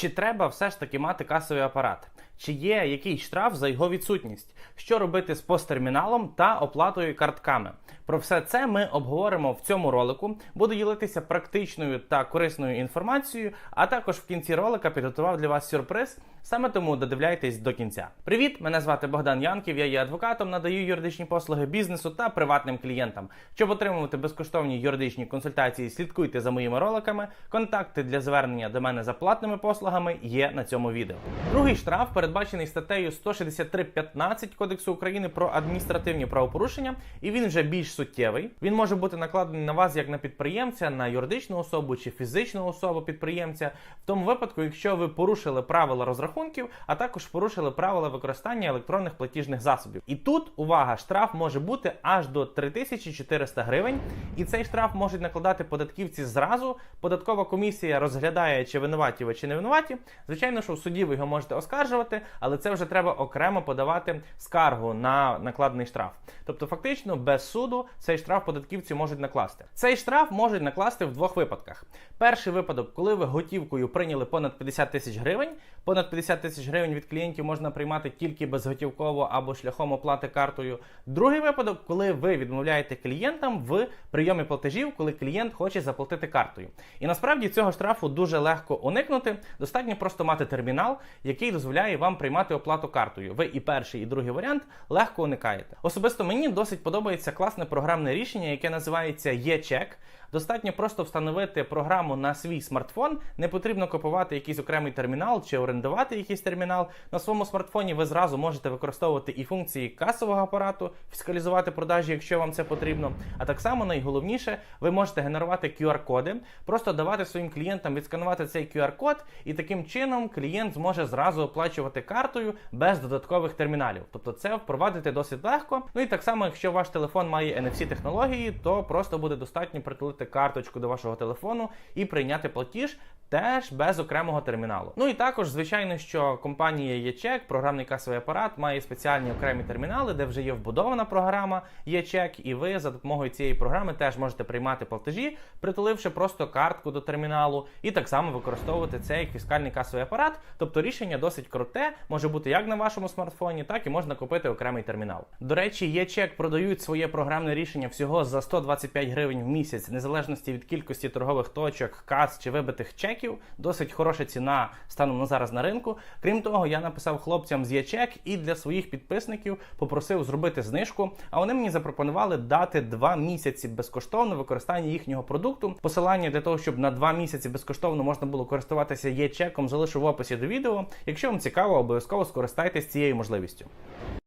Чи треба все ж таки мати касовий апарат? Чи є якийсь штраф за його відсутність? Що робити з посттерміналом та оплатою картками? Про все це ми обговоримо в цьому ролику. Буду ділитися практичною та корисною інформацією, а також в кінці ролика підготував для вас сюрприз. Саме тому додивляйтесь до кінця. Привіт! Мене звати Богдан Янків. Я є адвокатом, надаю юридичні послуги бізнесу та приватним клієнтам. Щоб отримувати безкоштовні юридичні консультації, слідкуйте за моїми роликами. Контакти для звернення до мене за платними послугами є на цьому відео. Другий штраф передбачений статтею 163.15 Кодексу України про адміністративні правопорушення, і він вже більш суттєвий. Він може бути накладений на вас як на підприємця, на юридичну особу чи фізичну особу підприємця, в тому випадку, якщо ви порушили правила розрахунків, а також порушили правила використання електронних платіжних засобів. І тут увага, штраф може бути аж до 3400 гривень, і цей штраф можуть накладати податківці зразу. Податкова комісія розглядає, чи винуваті ви чи не винуваті. Звичайно, що в суді ви його можете оскаржувати, але це вже треба окремо подавати скаргу на накладений штраф. Тобто, фактично, без суду цей штраф податківці можуть накласти. Цей штраф можуть накласти в двох випадках. Перший випадок, коли ви готівкою прийняли понад 50 тисяч гривень. Понад 50 тисяч гривень від клієнтів можна приймати тільки безготівково або шляхом оплати картою. Другий випадок, коли ви відмовляєте клієнтам в прийомі платежів, коли клієнт хоче заплатити картою. І насправді цього штрафу дуже легко уникнути. Достатньо просто мати термінал, який дозволяє вам приймати оплату картою. Ви і перший, і другий варіант легко уникаєте. Особисто мені досить подобається класне програмне рішення, яке називається Є-чек. Достатньо просто встановити програму на свій смартфон. Не потрібно купувати якийсь окремий термінал чи орендувати якийсь термінал. На своєму смартфоні ви зразу можете використовувати і функції касового апарату, фіскалізувати продажі, якщо вам це потрібно. А так само найголовніше, ви можете генерувати QR-коди, просто давати своїм клієнтам відсканувати цей QR-код, і таким чином клієнт зможе зразу оплачувати картою без додаткових терміналів. Тобто це впровадити досить легко. Ну і так само, якщо ваш телефон має NFC технології, то просто буде достатньо притулити карточку до вашого телефону і прийняти платіж теж без окремого терміналу. Ну і також, звичайно, що компанія ЄЧЕК, програмний касовий апарат, має спеціальні окремі термінали, де вже є вбудована програма ЄЧЕК, і ви за допомогою цієї програми теж можете приймати платежі, притуливши просто картку до терміналу, і так само використовувати цей фіскальний касовий апарат. Тобто рішення досить круте, може бути як на вашому смартфоні, так і можна купити окремий термінал. До речі, ЄЧЕК продають своє програмне рішення всього за 125 гривень в місяць, незалежності від кількості торгових точок, кас чи вибитих чеків. Досить хороша ціна станом на зараз на ринку. Крім того, я написав хлопцям з ЄЧЕК і для своїх підписників попросив зробити знижку. А вони мені запропонували дати 2 місяці безкоштовно використання їхнього продукту. Посилання для того, щоб на 2 місяці безкоштовно можна було користуватися ЄЧЕКом, залишу в описі до відео. Якщо вам цікаво, обов'язково скористайтесь цією можливістю.